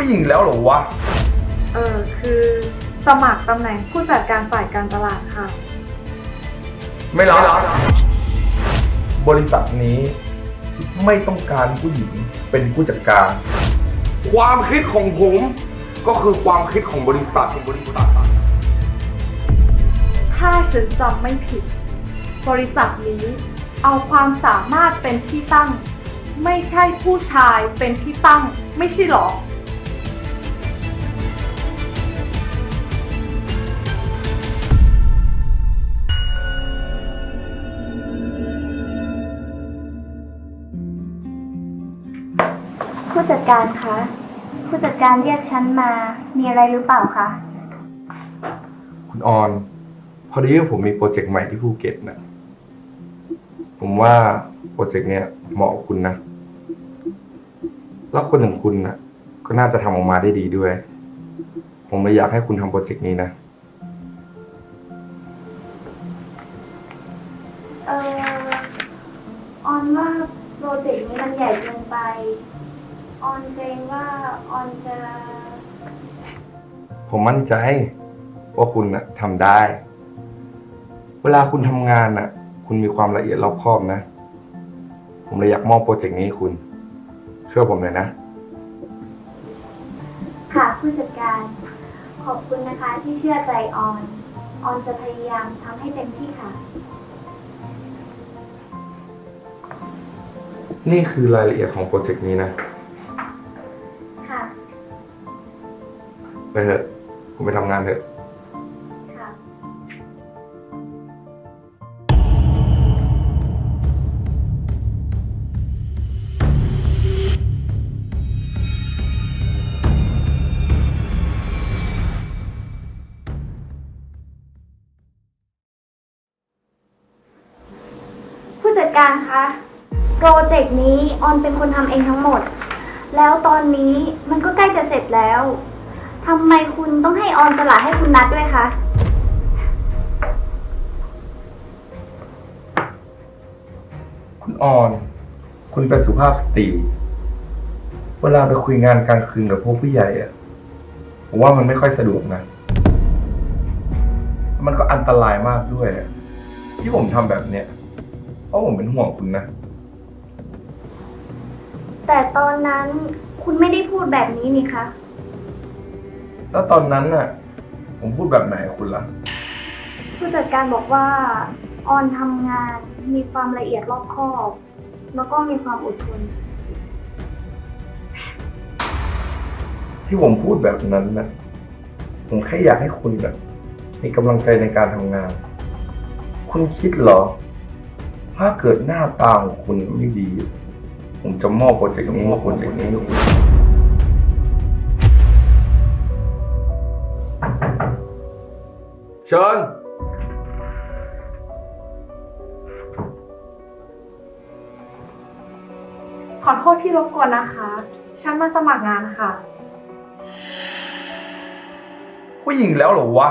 ผู้หญิงแล้วเหรอวะ เออคือสมัครตำแหน่งผู้จัดการฝ่ายการตลาดค่ะ ไม่รับบบริษัทนี้ไม่ต้องการผู้หญิงเป็นผู้จัดการ ความคิดของผมก็คือความคิดของบริษัทบริษัท ถ้าฉันจำไม่ผิด บริษัทนี้เอาความสามารถเป็นที่ตั้ง ไม่ใช่ผู้ชายเป็นที่ตั้ง ไม่ใช่หรอ จัดการคะ ผู้จัดการเรียกฉันมา มีอะไรหรือเปล่าคะ คุณออน พอดีว่าผมมีโปรเจกต์ใหม่ที่ภูเก็ตนะผมว่าโปรเจกต์เนี้ยเหมาะกับคุณนะ แล้วคนอย่างคุณนะก็น่าจะทำออกมาได้ดีด้วย ผมเลยอยากให้คุณทำโปรเจกต์นี้นะ เออออนว่าโปรเจกต์นี้มันใหญ่เกินไป ออนเกรงว่าออนจะ ผมมั่นใจว่าคุณนะทำได้ เวลาคุณทำงานน่ะ คุณมีความละเอียดรอบคอบนะ ผมเลยอยากมอบโปรเจกต์นี้ให้คุณช่วยผมหน่อยนะ ค่ะผู้จัดการ ขอบคุณนะคะที่เชื่อใจออน ออนจะพยายามทำให้เต็มที่ค่ะ นี่คือรายละเอียดของโปรเจกต์นี้นะค่ะ เถอะคุณไปทำงานเถอะ ค่ะผู้จัดการคะโปรเจกต์นี้ออนเป็นคนทำเองทั้งหมด แล้วตอนนี้มันก็ใกล้จะเสร็จแล้ว ทำไมคุณต้องให้ออนตลาดให้คุณนัดด้วยคะ คุณออน คุณเป็นสุภาพสตรี เวลาไปคุยงานกลางคืนกับพวกผู้ใหญ่อะผมว่ามันไม่ค่อยสะดวกนะ มันก็อันตรายมากด้วยอะที่ผมทำแบบเนี้ย เพราะผมเป็นห่วงคุณนะ แต่ตอนนั้นคุณไม่ได้พูดแบบนี้นี่คะ แล้วตอนนั้นน่ะ ผมพูดแบบไหนกับคุณล่ะ ผู้จัดการบอกว่า ออนทำงานมีความละเอียดรอบคอบ แล้วก็มีความอดทน ที่ผมพูดแบบนั้นนะผมแค่อยากให้คุณแบบมีกำลังใจในการทำงาน คุณคิดเหรอ ถ้าเกิดหน้าตาของคุณไม่ดี ผมจะมอบโปรเจกต์นี้ให้คุณโปรเจกต์นี้ให้คุณ เชิญ ขอโทษที่รบกวนนะคะ ฉันมาสมัครงานค่ะ ผู้หญิงแล้วเหรอวะ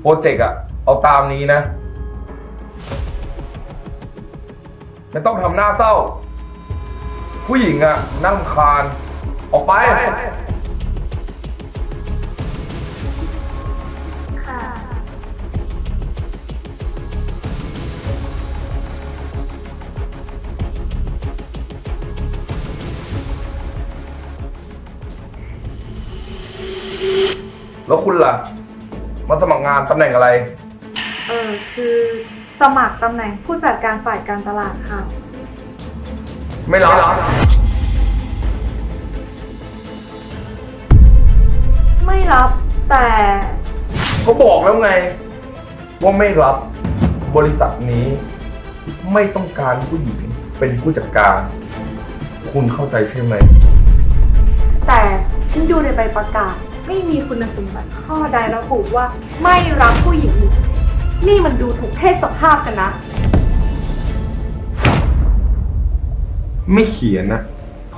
โปรเจกต์อะเอาตามนี้นะ ไม่ต้องทำหน้าเศร้า ผู้หญิงอะนั่งคาน ออกไป แล้วคุณล่ะ มาสมัครงานตำแหน่งอะไร เออคือสมัครตำแหน่งผู้จัดการฝ่ายการตลาดค่ะ ไม่รับไม่รับแต่เขาบอกแล้วไง ว่าไม่รับบริษัทนี้ ไม่ต้องการผู้หญิงเป็นผู้จัดการ คุณเข้าใจใช่ไหม แต่ฉันดูในใบประกาศ ไม่มีคุณสมบัติข้อใดระบุว่าไม่รับผู้หญิง นี่มันดูถูกเพศสภาพกันนะ ไม่เขียนนะ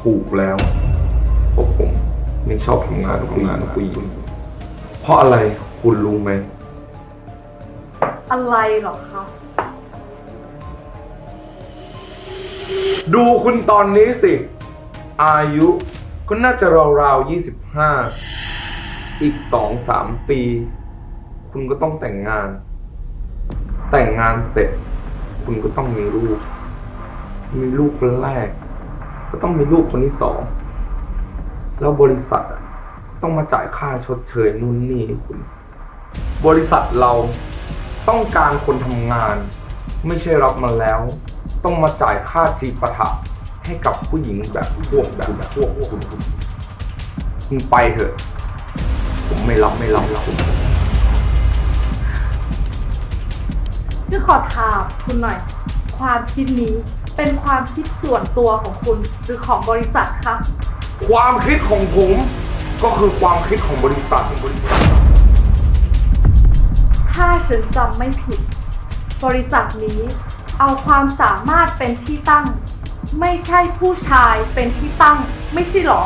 ถูกแล้วเพราะผมไม่ชอบทำงานกับผู้หญิงผู้หญิงเพราะอะไรคุณรู้ไหม อะไรเหรอคะดูคุณตอนนี้สิ อายุก็น่าจะราวๆยี่สิบห้า อีกสองสามปี คุณก็ต้องแต่งงาน แต่งงานเสร็จ คุณก็ต้องมีลูก มีลูกคนแรก ก็ต้องมีลูกคนที่สอง แล้วบริษัทต้องมาจ่ายค่าชดเชยนู่นนี่คุณ บริษัทเราต้องการคนทำงาน ไม่ใช่รับมาแล้ว ต้องมาจ่ายค่าจีปะถะให้กับผู้หญิงแบบพวกแบบพวกคุณคุณไปเถอะ ผมไม่รับไม่รับคุณคือขอถามคุณหน่อย ความคิดนี้เป็นความคิดส่วนตัวของคุณหรือของบริษัทคะ ความคิดของผม ก็คือความคิดของบริษัทบริษัท ถ้าฉันจำไม่ผิด บริษัทนี้เอาความสามารถเป็นที่ตั้ง ไม่ใช่ผู้ชายเป็นที่ตั้ง ไม่ใช่หรอ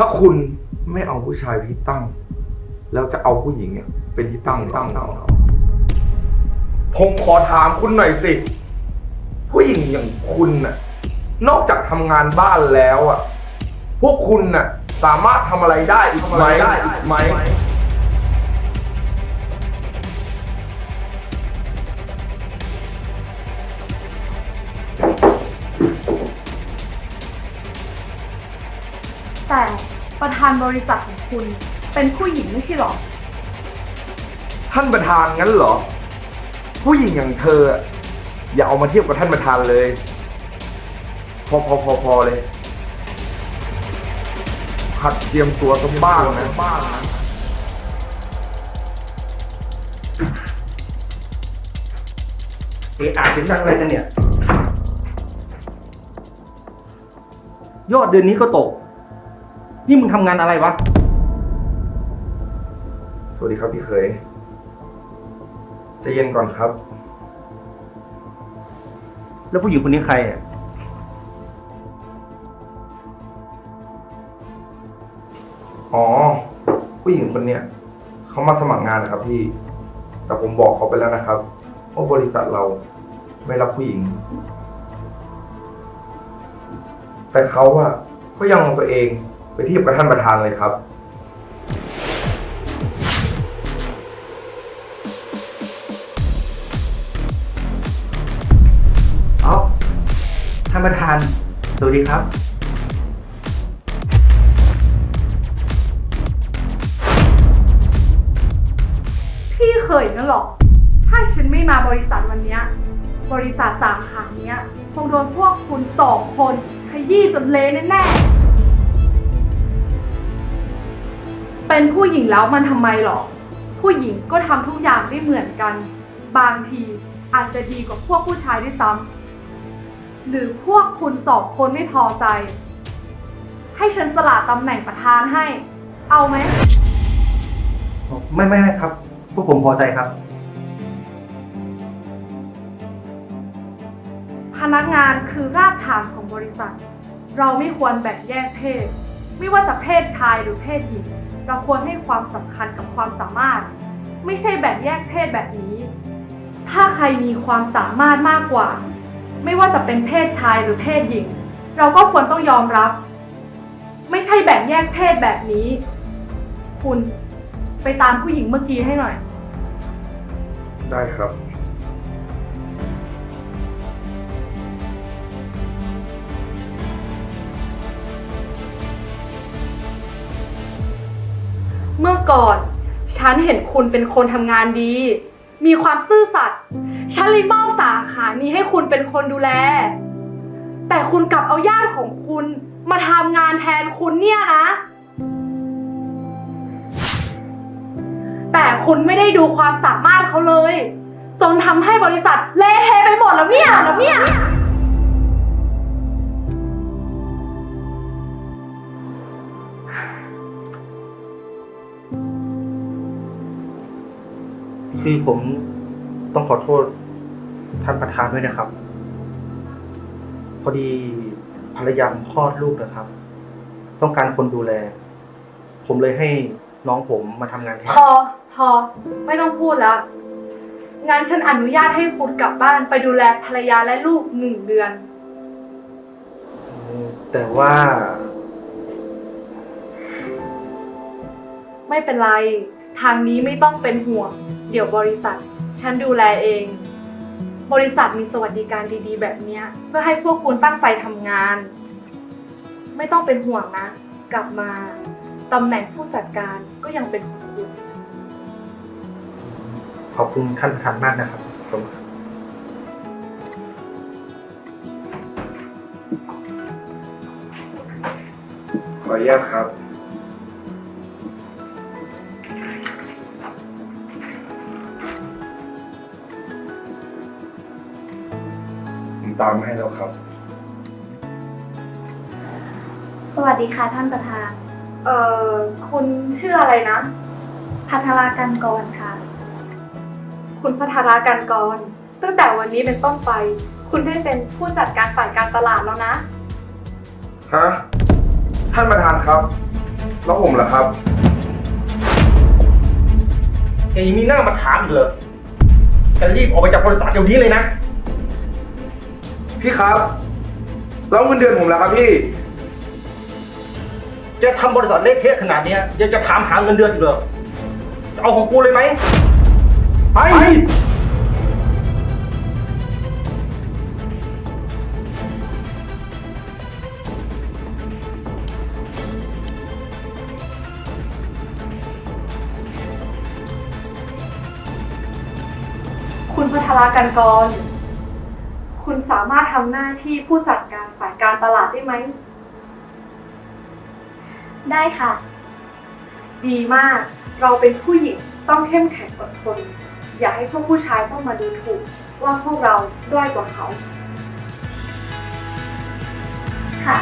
ถ้าคุณไม่เอาผู้ชายที่ตั้ง แล้วจะเอาผู้หญิงเนี่ยเป็นที่ตั้งตั้งตั้งผมขอถามคุณหน่อยสิ ผู้หญิงอย่างคุณน่ะ นอกจากทำงานบ้านแล้วอะ พวกคุณน่ะ สามารถทำอะไรได้อีกไหมานบริษัทของคุณ เป็นผู้หญิงไม่ใช่หรอ ท่านประธานงั้นเหรอ ผู้หญิงอย่างเธออะอย่าเอามาเทียบกับท่านประธานเลย พอพอพอพอเลย หัดเตรียมตัวสักบ้างนะบ้างนะเอะอ่านถึงดังอะไรกันเนี่ย ยอดเดือนนี้ก็ตก นี่มึงทำงานอะไรวะ สวัสดีครับพี่เคยใจะเย็นก่อนครับ แล้วผู้หญิงคนนี้ใครอะ อ๋อ ผู้หญิงคนเนี้ยเขามาสมัครงานนะครับพี่ แต่ผมบอกเขาไปแล้วนะครับว่าบริษัทเราไม่รับผู้หญิง แต่เขาอะก็ยังเอาตัวเอง ไปเทียบกับท่านประธานเลยครับเอ้าท่านประธาน สวัสดีครับ พี่เคยนั่นหรอถ้าฉันไม่มาบริษัทวันเนี้ย บริษัทสาขาเนี้ย คงโดนพวกคุณสองคนขยี้จนเละแน่ๆ เป็นผู้หญิงแล้วมันทำไมหรอ ผู้หญิงก็ทำทุกอย่างได้เหมือนกัน บางทีอาจจะดีกว่าพวกผู้ชายด้วยซ้ำหรือพวกคุณสองคนไม่พอใจ ให้ฉันสละตำแหน่งประธานให้ เอาไหม ไม่ไม่ไม่ครับ พวกผมพอใจครับ พนักงานคือรากฐานของบริษัท เราไม่ควรแบ่งแยกเพศ ไม่ว่าจะเพศชายหรือเพศหญิง เราควรให้ความสำคัญกับความสามารถ ไม่ใช่แบ่งแยกเพศแบบนี้ ถ้าใครมีความสามารถมากกว่า ไม่ว่าจะเป็นเพศชายหรือเพศหญิง เราก็ควรต้องยอมรับ ไม่ใช่แบ่งแยกเพศแบบนี้ คุณไปตามผู้หญิงเมื่อกี้ให้หน่อย ได้ครับ เมื่อก่อน ฉันเห็นคุณเป็นคนทำงานดี มีความซื่อสัตย์ฉันเลยมอบสาขานี้ให้คุณเป็นคนดูแล แต่คุณกลับเอาญาติของคุณมาทำงานแทนคุณเนี่ยนะ แต่คุณไม่ได้ดูความสามารถเขาเลย จนทำให้บริษัทเละเทะไปหมดแล้วเนี่ยแล้วเนี่ย คือผมต้องขอโทษท่านประธานด้วยนะครับ พอดีภรรยาผมคลอดลูกนะครับ ต้องการคนดูแล ผมเลยให้น้องผมมาทำงานแทนพอพอไม่ต้องพูดแล้วงั้นฉันอนุญาตให้คุณกลับบ้านไปดูแลภรรยาและลูกหนึ่งเดือน แต่ว่า ไม่เป็นไร ทางนี้ไม่ต้องเป็นห่วง เดี๋ยวบริษัท ฉันดูแลเอง บริษัทมีสวัสดิการดีๆ แบบเนี้ย เพื่อให้พวกคุณตั้งใจทำงาน ไม่ต้องเป็นห่วงนะ กลับมาตำแหน่งผู้จัดการก็ยังเป็นของคุณ ขอบคุณท่านประธานมากนะครับขอบคุณครับขออนุญาตครับ ตามให้แล้วครับ สวัสดีค่ะท่านประธาน เอ่อ คุณชื่ออะไรนะ พัทรากันกรค่ะ คุณพัทราการกร ตั้งแต่วันนี้เป็นต้นไป คุณได้เป็นผู้จัดการฝ่ายการตลาดแล้วนะ ฮะ ท่านประธานครับ แล้วผมล่ะครับ แกยังมีหน้ามาถามอีกเหรอแกรีบออกไปจากบริษัทเดี๋ยวนี้เลยนะ พี่ครับ แล้วเงินเดือนผมล่ะครับพี่ จะทำบริษัทเละเทะขนาดเนี้ยยังจะถามหาเงินเดือนอีกเหรอจะเอาของกูเลยไหมไปคุณพัทราการกร คุณสามารถทำหน้าที่ผู้จัดการฝ่ายการตลาดได้ไหม ได้ค่ะ ดีมาก เราเป็นผู้หญิงต้องเข้มแข็งอดทน อย่าให้พวกผู้ชายต้องมาดูถูก ว่าพวกเราด้อยกว่าเขา ค่ะ